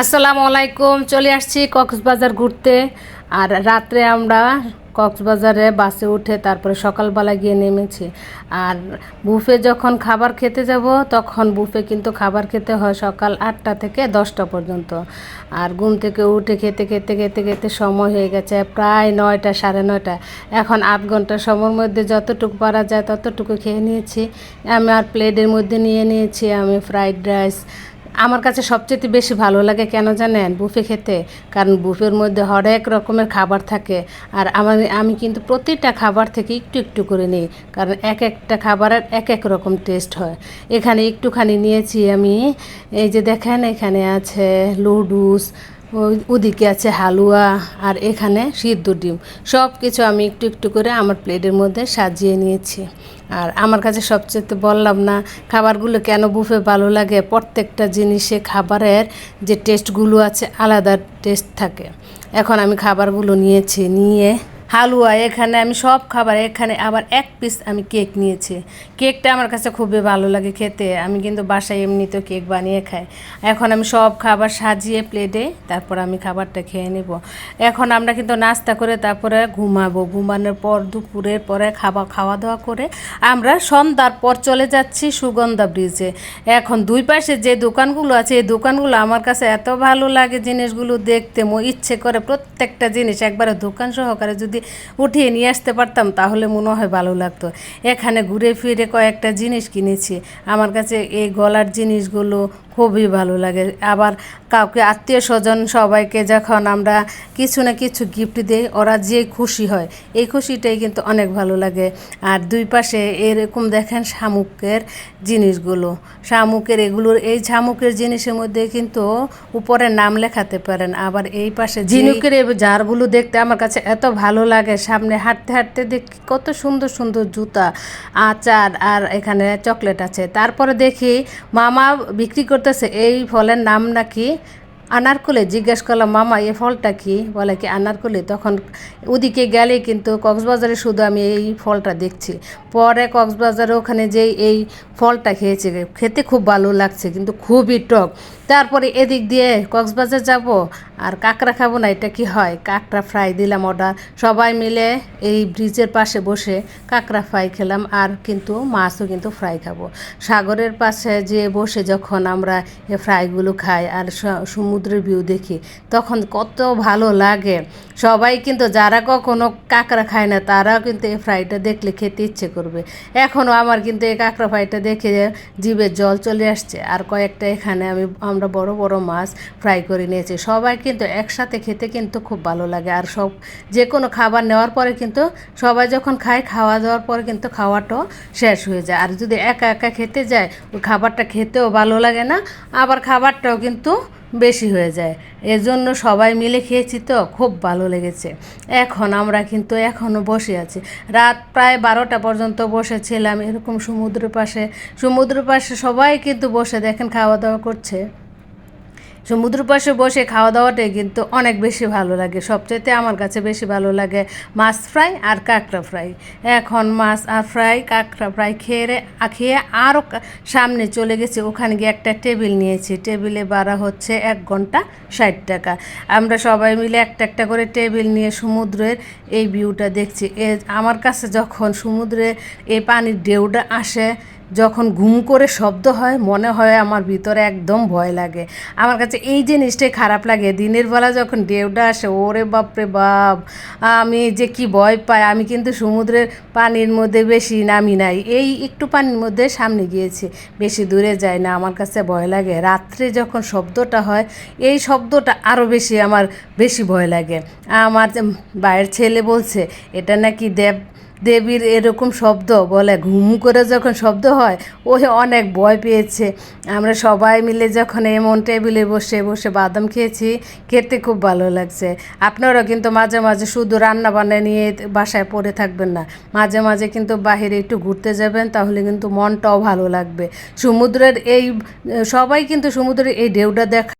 আসসালামু আলাইকুম, চলে আসছি কক্সবাজার ঘুরতে। আর রাত্রে আমরা কক্সবাজারে বাসে উঠে তারপরে সকালবেলা গিয়ে নেমেছি। আর বুফে যখন খাবার খেতে যাব, তখন বুফে কিন্তু খাবার খেতে হয় সকাল আটটা থেকে দশটা পর্যন্ত। আর ঘুম থেকে উঠে খেতে খেতে খেতে খেতে সময় হয়ে গেছে প্রায় নয়টা, সাড়ে নয়টা। এখন আধ ঘণ্টা সময়ের মধ্যে যতটুকু পারা যায় ততটুকু খেয়ে নিয়েছি। আমি আর প্লেটের মধ্যে নিয়ে নিয়েছি, আমি ফ্রাইড রাইস আমার কাছে সবচেয়ে বেশি ভালো লাগে কেন জানেন? বুফে খেতে। কারণ বুফের মধ্যে হরেক রকমের খাবার থাকে। আর আমার, আমি কিন্তু প্রতিটা খাবার থেকে একটু একটু করে নিই। কারণ এক একটা খাবারের এক এক রকম টেস্ট হয়। এখানে একটুখানি নিয়েছি আমি। এই যে দেখেন এখানে আছে লুডুস ওদিকে আছে হালুয়া আর এখানে সিদ্ধ ডিম। সব কিছু আমি একটু একটু করে আমার প্লেটের মধ্যে সাজিয়ে নিয়েছি। আর আমার কাছে সবচেয়ে বললাম না, খাবারগুলো কেন বুফে ভালো লাগে? প্রত্যেকটা জিনিসে খাবারের যে টেস্টগুলো আছে আলাদা টেস্ট থাকে। এখন আমি খাবারগুলো নিয়েছি, নিয়ে হালুয়া, এখানে আমি সব খাবার, এখানে আবার এক পিস আমি কেক নিয়েছি। কেকটা আমার কাছে খুবই ভালো লাগে খেতে। আমি কিন্তু বাসায় এমনিতে কেক বানিয়ে খাই। এখন আমি সব খাবার সাজিয়ে প্লেটে তারপর আমি খাবারটা খেয়ে নেব। এখন আমরা কিন্তু নাস্তা করে তারপরে ঘুমাবো। ঘুমানোর পর দুপুরের পরে খাওয়া খাওয়া দাওয়া করে আমরা সন্ধ্যার পর চলে যাচ্ছি সুগন্ধা ব্রিজে এখন দুই পাশে যে দোকানগুলো আছে, এই দোকানগুলো আমার কাছে এত ভালো লাগে জিনিসগুলো দেখতে। মো ইচ্ছে করে প্রত্যেকটা জিনিস একবারে দোকান সহকারে যদি উঠিয়ে নিয়ে আসতে পারতাম, তাহলে মনে হয় ভালো লাগতো। এখানে ঘুরে ফিরে কয়েকটা জিনিস কিনেছি। আমার কাছে এই গলার জিনিসগুলো খুবই ভালো লাগে। আবার কাউকে আত্মীয় স্বজন সবাইকে যখন আমরা কিছু না কিছু গিফট দিই, ওরা যে খুশি হয়, এই খুশিটাই কিন্তু অনেক ভালো লাগে। আর দুই পাশে এরকম দেখেন শামুকের জিনিসগুলো। শামুকের এগুলোর, এই শামুকের জিনিসের মধ্যে কিন্তু উপরে নাম লেখাতে পারেন। আবার এই পাশে ঝিনুকের এই জারগুলো দেখতে আমার কাছে এত ভালো লাগে। সামনে হাঁটতে হাঁটতে দেখি, কত সুন্দর সুন্দর জুতা, আচার আর এখানে চকলেট আছে। তারপরে দেখি মামা বিক্রি করতেছে এই ফলের নাম নাকি আনারকুলি জিজ্ঞেস করলাম, মামা, এই ফলটা কি? বলে কি, আনারকুলি। তখন ওদিকে গেলে কিন্তু কক্সবাজারে শুধু আমি এই ফলটা দেখছি। পরে কক্সবাজারে ওখানে যেই এই ফলটা খেয়েছি, খেতে খুব ভালো লাগছে, কিন্তু খুবই টক। তারপরে এদিক দিয়ে কক্সবাজার যাব, আর কাঁকড়া খাব না, এটা কি হয়? কাঁকড়া ফ্রাই দিলাম অর্ডার সবাই মিলে এই ব্রিজের পাশে বসে কাঁকড়া ফ্রাই খেলাম, আর কিন্তু মাছও কিন্তু ফ্রাই খাব। সাগরের পাশে যে বসে যখন আমরা ফ্রাইগুলো খাই, আর স- সমুদ্রের ভিউ দেখি, তখন কত ভালো লাগে। সবাই কিন্তু, যারা কখনো কাঁকড়া খায় না, তারাও কিন্তু এই ফ্রাইটা দেখলে খেতে ইচ্ছে করবে। এখনও আমার কিন্তু এই কাঁকড়া ফ্রাইটা দেখে জিভে জল চলে আসছে। আর কয়েকটা এখানে আমি, আমরা বড় বড় মাছ ফ্রাই করে নিয়েছি। সবাই কিন্তু একসাথে খেতে কিন্তু খুব ভালো লাগে। আর সব যে কোনো খাবার নেওয়ার পরে কিন্তু, সবাই যখন খায়, খাওয়া দাওয়ার পরে কিন্তু খাওয়াটাও শেষ হয়ে যায়। আর যদি একা একা খেতে যায়, ওই খাবারটা খেতেও ভালো লাগে না। আবার খাবারটাও কিন্তু বেশি হয়ে যায়। এজন্য সবাই মিলে খেয়েছি তো, খুব ভালো লেগেছে। এখন আমরা কিন্তু এখনও বসে আছি। রাত প্রায় বারোটা পর্যন্ত বসেছিলাম এরকম সমুদ্রের পাশে। সমুদ্রের পাশে সবাই কিন্তু বসে দেখেন খাওয়া দাওয়া করছে। সমুদ্র পাশে বসে খাওয়া দাওয়াটাই কিন্তু অনেক বেশি ভালো লাগে। সবচেয়েতে আমার কাছে বেশি ভালো লাগে মাছ ফ্রাই আর কাঁকড়া ফ্রাই। এখন মাছ আর ফ্রাই, কাঁকড়া ফ্রাই খেয়ে খেয়ে আরও সামনে চলে গেছে। ওখানে গিয়ে একটা টেবিল নিয়েছি। টেবিলে ভাড়া হচ্ছে এক ঘণ্টা ষাট টাকা। আমরা সবাই মিলে একটা একটা করে টেবিল নিয়ে সমুদ্রের এই ভিউটা দেখছি। এ আমার কাছে যখন সমুদ্রে এই পানির ঢেউটা আসে যখন ঘুম করে শব্দ হয়, মনে হয় আমার ভিতরে একদম ভয় লাগে। আমার কাছে এই জিনিসটাই খারাপ লাগে। দিনের বেলা যখন ঢেউটা আসে, ওরে বাপরে বাপ, আমি যে কি ভয় পাই, আমি কিন্তু সমুদ্রের পানির মধ্যে বেশি নামি নাই। এই একটু পানির মধ্যে সামনে গিয়েছি, বেশি দূরে যাই না, আমার কাছে ভয় লাগে। রাত্রে যখন শব্দটা হয়, এই শব্দটা আরও বেশি, আমার বেশি ভয় লাগে। আমার বাইরের ছেলে বলছে, এটা নাকি দেব দেবীর এরকম শব্দ বলে, ঘুম করে যখন শব্দ হয় ওই অনেক ভয় পেয়েছে। আমরা সবাই মিলে যখন এমন টেবিলে বসে বসে বাদাম খেয়েছি, খেতে খুব ভালো লাগছে। আপনারাও কিন্তু মাঝে মাঝে শুধু রান্না বান্না নিয়ে বাসায় পড়ে থাকবেন না, মাঝে মাঝে কিন্তু বাইরে একটু ঘুরতে যাবেন, তাহলে কিন্তু মনটাও ভালো লাগবে। সমুদ্রের এই, সবাই কিন্তু সমুদ্রের এই ঢেউটা দেখা